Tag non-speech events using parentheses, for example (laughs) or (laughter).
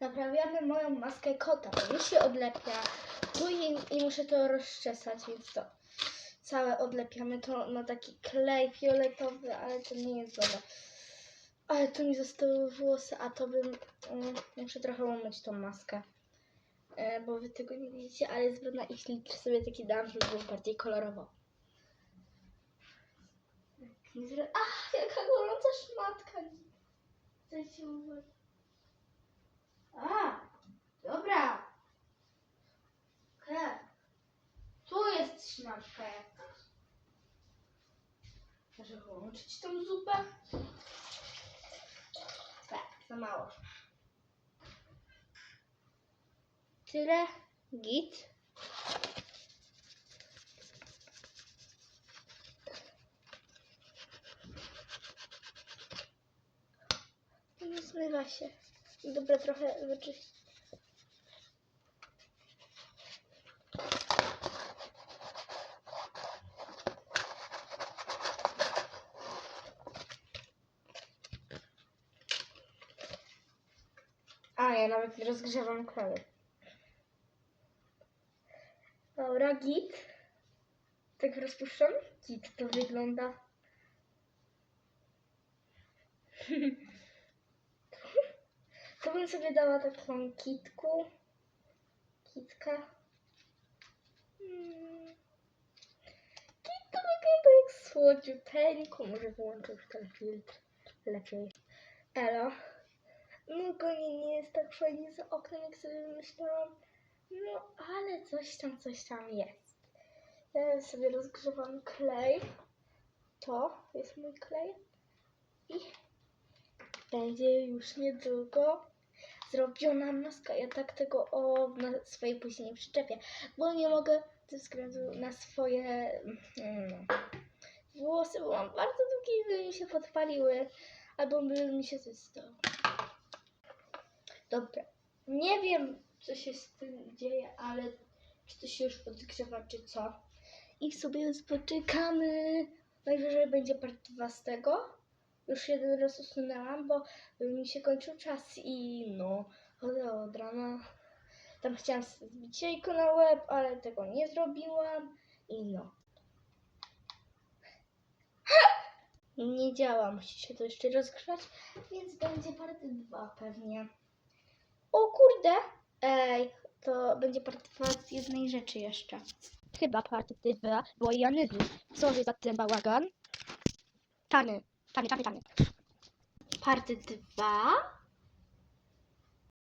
naprawiamy moją maskę kota, bo mi się odlepia tu i, muszę to rozczesać, więc to całe odlepiamy to na taki klej fioletowy, ale to nie jest dobre. Ale tu mi zostały włosy, a to bym... mm, muszę trochę umyć tą maskę. E, bo wy tego nie widzicie, ale jest brudna i filtr sobie taki dam, żeby było bardziej kolorowo. Ach, jaka gorąca szmatka. Dajcie uwagę. Dobra. Okej. Tu jest szmatka jakaś. Muszę połączyć tą zupę. Tak, za mało. Tyle. Git. Nie zmywa się. Dobra, trochę wyczyścić. A, ja nawet rozgrzewam krawy. Dobra, git. Tak rozpuszczam. Git to wygląda. (laughs) To bym sobie dała taką kitku. Kitkę. Hmm. Kitka wygląda jak słodziuteńko. Może wyłączę już ten filtr. Lepiej. Elo. No goni nie jest tak fajnie za oknem, jak sobie myślałam. No, ale coś tam, coś tam jest. Ja sobie rozgrzewam klej. To jest mój klej. I będzie już niedługo zrobiona maska. Ja tak tego o, na swojej później nie przyczepię, bo nie mogę ze względu na swoje mm, włosy, bo mam bardzo długie i by mi się podpaliły, albo by mi się coś stało. Dobra, nie wiem co się z tym dzieje, ale czy to się już podgrzewa, czy co. I sobie poczekamy. Najwyżej będzie part 2 z tego. Już jeden raz usunęłam, bo mi się kończył czas i no, chodzę od rana. Tam chciałam zbić jajko na łeb, ale tego nie zrobiłam i no. (laughs) Nie działa, musi się to jeszcze rozgrzać, więc będzie part 2 pewnie. O kurde! Ej, to będzie part 2 z jednej rzeczy jeszcze. Chyba part 2, bo ja nie wiem, co jest za ten bałagan. Tany, tany, tany, tany. Part 2